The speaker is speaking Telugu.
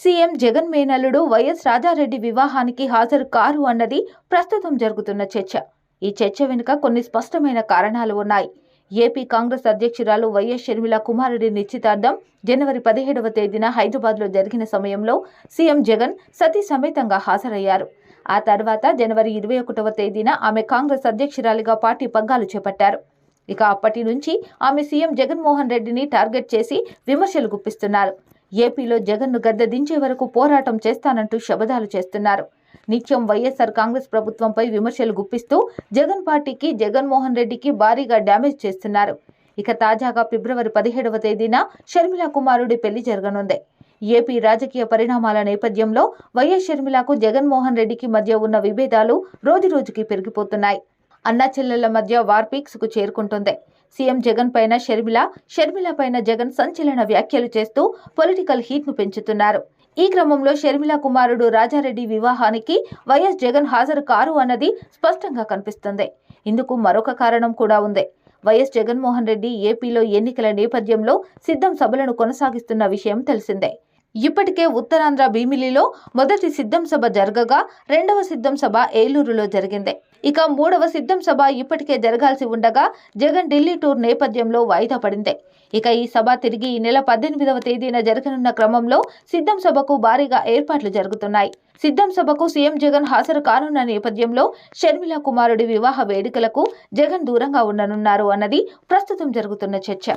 సీఎం జగన్ మేనల్లుడు వైఎస్ రాజారెడ్డి వివాహానికి హాజరు కారు అన్నది ప్రస్తుతం జరుగుతున్న చర్చ. ఈ చర్చ వెనుక కొన్ని స్పష్టమైన కారణాలు ఉన్నాయి. ఏపీ కాంగ్రెస్ అధ్యక్షురాలు వైఎస్ షర్మిల కుమారుడి నిశ్చితార్థం జనవరి పదిహేడవ తేదీన హైదరాబాద్లో జరిగిన సమయంలో సీఎం జగన్ సతీ సమేతంగా హాజరయ్యారు. ఆ తర్వాత జనవరి ఇరవై ఒకటవ తేదీన ఆమె కాంగ్రెస్ అధ్యక్షురాలిగా పార్టీ పగ్గాలు చేపట్టారు. ఇక అప్పటి నుంచి ఆమె సీఎం జగన్మోహన్ రెడ్డిని టార్గెట్ చేసి విమర్శలు గుప్పిస్తున్నారు. ఏపీలో జగన్ను గద్దె దించే వరకు పోరాటం చేస్తానంటూ శబదాలు చేస్తున్నారు. నిత్యం వైఎస్ఆర్ కాంగ్రెస్ ప్రభుత్వంపై విమర్శలు గుప్పిస్తూ జగన్ పార్టీకి జగన్మోహన్ రెడ్డికి భారీగా డ్యామేజ్ చేస్తున్నారు. ఇక తాజాగా ఫిబ్రవరి పదిహేడవ తేదీన షర్మిల కుమారుడి పెళ్ళి జరగనుంది. ఏపీ రాజకీయ పరిణామాల నేపథ్యంలో వైఎస్ షర్మిలకు జగన్మోహన్ రెడ్డికి మధ్య ఉన్న విభేదాలు రోజురోజుకి పెరిగిపోతున్నాయి. అన్నా చెల్లెళ్ళ మధ్య వార్పీక్స్కు చేరుకుంటుంది. సీఎం జగన్ పైన షర్మిల షర్మిల పైన జగన్ సంచలన వ్యాఖ్యలు చేస్తూ పొలిటికల్ హీట్ను పెంచుతున్నారు. ఈ క్రమంలో షర్మిల కుమారుడు రాజారెడ్డి వివాహానికి వైఎస్ జగన్ హాజరు కారు అన్నది స్పష్టంగా కనిపిస్తుంది. ఇందుకు మరొక కారణం కూడా ఉంది. వైఎస్ జగన్మోహన్ రెడ్డి ఏపీలో ఎన్నికల నేపథ్యంలో సిద్ధం సభలను కొనసాగిస్తున్న విషయం తెలిసిందే. ఇప్పటికే ఉత్తరాంధ్ర భీమిలిలో మొదటి సిద్ధం సభ జరగగా రెండవ సిద్ధం సభ ఏలూరులో జరిగింది. ఇక మూడవ సిద్ధం సభ ఇప్పటికే జరగాల్సి ఉండగా జగన్ ఢిల్లీ టూర్ నేపథ్యంలో వాయిదా పడింది. ఇక ఈ సభ తిరిగి ఈ నెల పద్దెనిమిదవ తేదీన జరగనున్న క్రమంలో సిద్ధం సభకు భారీగా ఏర్పాట్లు జరుగుతున్నాయి. సిద్ధం సభకు సీఎం జగన్ హాజరు కానున్న నేపథ్యంలో షర్మిల కుమారుడి వివాహ వేడుకలకు జగన్ దూరంగా ఉండనున్నారు అన్నది ప్రస్తుతం జరుగుతున్న చర్చ.